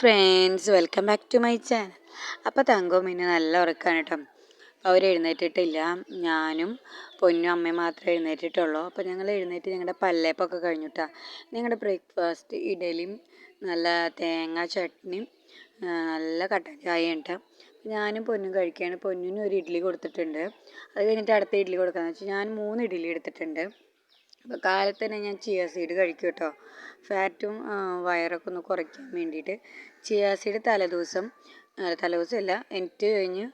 Back to my channel അപ്പോൾ തങ്കവും പിന്നെ നല്ല ഉറക്കാണ് കേട്ടോ അവർ എഴുന്നേറ്റിട്ടില്ല. ഞാനും പൊന്നും അമ്മയും മാത്രമേ എഴുന്നേറ്റിട്ടുള്ളൂ. അപ്പോൾ ഞങ്ങൾ എഴുന്നേറ്റ് ഞങ്ങളുടെ പല്ലേപ്പൊക്കെ കഴിഞ്ഞിട്ടാ ഞങ്ങളുടെ ബ്രേക്ക്ഫാസ്റ്റ് ഇഡലിയും നല്ല തേങ്ങ ചട്നിയും നല്ല കട്ടൻ ചായ ഞാനും പൊന്നും കഴിക്കുകയാണ് പൊന്നിനും ഒരു ഇഡ്ഡലി കൊടുത്തിട്ടുണ്ട്. അത് കഴിഞ്ഞിട്ട് അടുത്ത ഇഡ്ഡലി കൊടുക്കാമെന്ന് വെച്ചാൽ ഞാൻ മൂന്ന് ഇഡ്ഡലി എടുത്തിട്ടുണ്ട്. കാലത്ത് തന്നെ ഞാൻ ചിയ സീഡ് കഴിക്കും കേട്ടോ ഫാറ്റും വയറൊക്കെ ഒന്ന് കുറയ്ക്കാൻ വേണ്ടിയിട്ട്. ചിയ സീഡ് തലേദിവസം തലേദിവസമല്ല എനിക്ക് കഴിഞ്ഞ്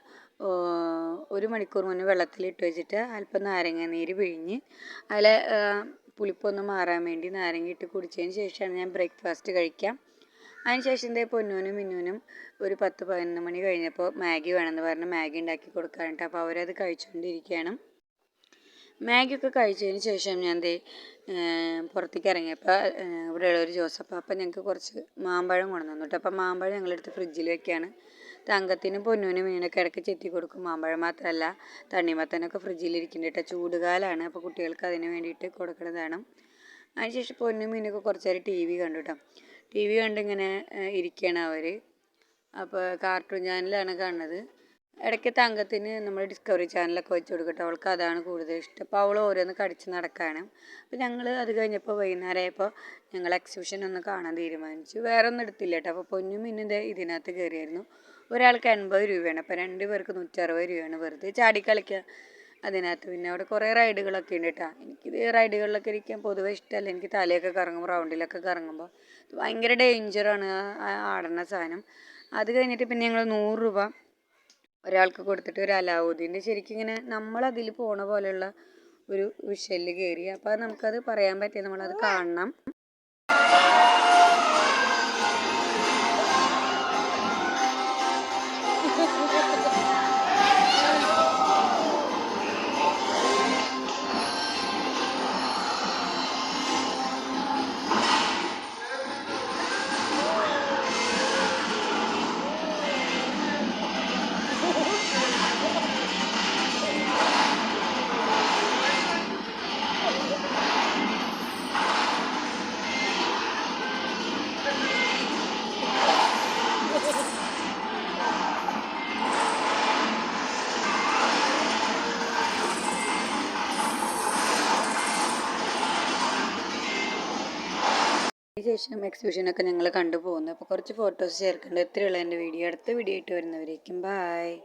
ഒരു മണിക്കൂർ മുന്നേ വെള്ളത്തിലിട്ട് വെച്ചിട്ട് അല്പം നാരങ്ങ നീര് പിഴിഞ്ഞ് അതിൽ പുളിപ്പൊന്ന് മാറാൻ വേണ്ടി നാരങ്ങ ഇട്ട് കുടിച്ചതിന് ശേഷമാണ് ഞാൻ ബ്രേക്ക്ഫാസ്റ്റ് കഴിക്കാം. അതിനുശേഷം ഇതേ പൊന്നൂനും മിന്നൂനും ഒരു പത്ത് പതിനൊന്ന് മണി കഴിഞ്ഞപ്പോൾ മാഗി വേണമെന്ന് പറഞ്ഞ് മാഗി ഉണ്ടാക്കി കൊടുക്കാറുണ്ട് അപ്പോൾ അവരത് കഴിച്ചുകൊണ്ടിരിക്കുകയാണ്. മാഗിയൊക്കെ കഴിച്ചതിന് ശേഷം ഞാൻ ദേ പുറത്തേക്ക് ഇറങ്ങിയപ്പോൾ ഇവിടെ ഉള്ളൊരു ജോസഫ് അപ്പം ഞങ്ങൾക്ക് കുറച്ച് മാമ്പഴം കൊണ്ടു തന്നു കേട്ടോ അപ്പം മാമ്പഴം ഞങ്ങളെടുത്ത് ഫ്രിഡ്ജിൽ വെക്കുകയാണ് തങ്കത്തിനും പൊന്നൂനും മീനൊക്കെ ഇടയ്ക്ക് ചെത്തി കൊടുക്കും. മാമ്പഴം മാത്രമല്ല തണ്ണിമത്തനൊക്കെ ഫ്രിഡ്ജിലിരിക്കുന്നുണ്ട് കേട്ടോ. ചൂടുകാലമാണ് അപ്പോൾ കുട്ടികൾക്ക് അതിന് വേണ്ടിയിട്ട് കൊടുക്കുന്നതാണ് അതിനുശേഷം പൊന്നും മീനൊക്കെ കുറച്ച് നേരം ടി വി കണ്ടു കേട്ടോ. ടി വി കണ്ടിങ്ങനെ ഇരിക്കുകയാണ് അവർ അപ്പോൾ കാർട്ടൂൺ ചാനലാണ് കാണുന്നത്. ഇടയ്ക്ക് തങ്കത്തിന് നമ്മൾ ഡിസ്കവറി ചാനലൊക്കെ വെച്ച് കൊടുക്കട്ടെ. അവൾക്ക് അതാണ് കൂടുതൽ ഇഷ്ടം. അപ്പോൾ അവൾ ഓരോന്ന് കടിച്ച് നടക്കുകയാണ് അപ്പോൾ ഞങ്ങൾ അത് കഴിഞ്ഞപ്പോൾ വൈകുന്നേരമായപ്പോൾ ഞങ്ങൾ എക്സിബിഷൻ ഒന്ന് കാണാൻ തീരുമാനിച്ചു. വേറെ ഒന്നും എടുത്തില്ല കേട്ടോ. അപ്പോൾ പൊന്നും മിന്നും ഇതിനകത്ത് കയറിയായിരുന്നു ഒരാൾക്ക് എൺപത് രൂപയാണ്. അപ്പോൾ രണ്ട് പേർക്ക് നൂറ്ററുപത് രൂപയാണ് വെറുതെ ചാടി കളിക്കുക അതിനകത്ത്. പിന്നെ അവിടെ കുറേ റൈഡുകളൊക്കെ ഉണ്ട് കേട്ടോ. എനിക്കിത് റൈഡുകളിലൊക്കെ ഇരിക്കാൻ പൊതുവെ ഇഷ്ടമല്ല. എനിക്ക് തലയൊക്കെ കറങ്ങുമ്പോൾ റൗണ്ടിലൊക്കെ കറങ്ങുമ്പോൾ ഭയങ്കര ഡേഞ്ചറാണ് ആ ആടുന്ന സാധനം. അത് കഴിഞ്ഞിട്ട് പിന്നെ ഞങ്ങൾ നൂറ് രൂപ ഒരാൾക്ക് കൊടുത്തിട്ട് ഒരു അലാവുദ്ദീന്റെ ശരിക്കും ഇങ്ങനെ നമ്മളതിൽ പോണ പോലെയുള്ള ഒരു വിഷലിൽ കയറി അപ്പോൾ നമുക്കത് പറയാൻ പറ്റിയ നമ്മളത് കാണണം. ശേഷം എക്സിബിഷനൊക്കെ ഞങ്ങൾ കണ്ടുപോകുന്നു അപ്പോൾ കുറച്ച് ഫോട്ടോസ് ചേർക്കേണ്ടത് ഇത്രയുള്ള എന്റെ വീഡിയോ അടുത്ത വീഡിയോ ആയിട്ട് വരുന്നവരേക്കും ബായ്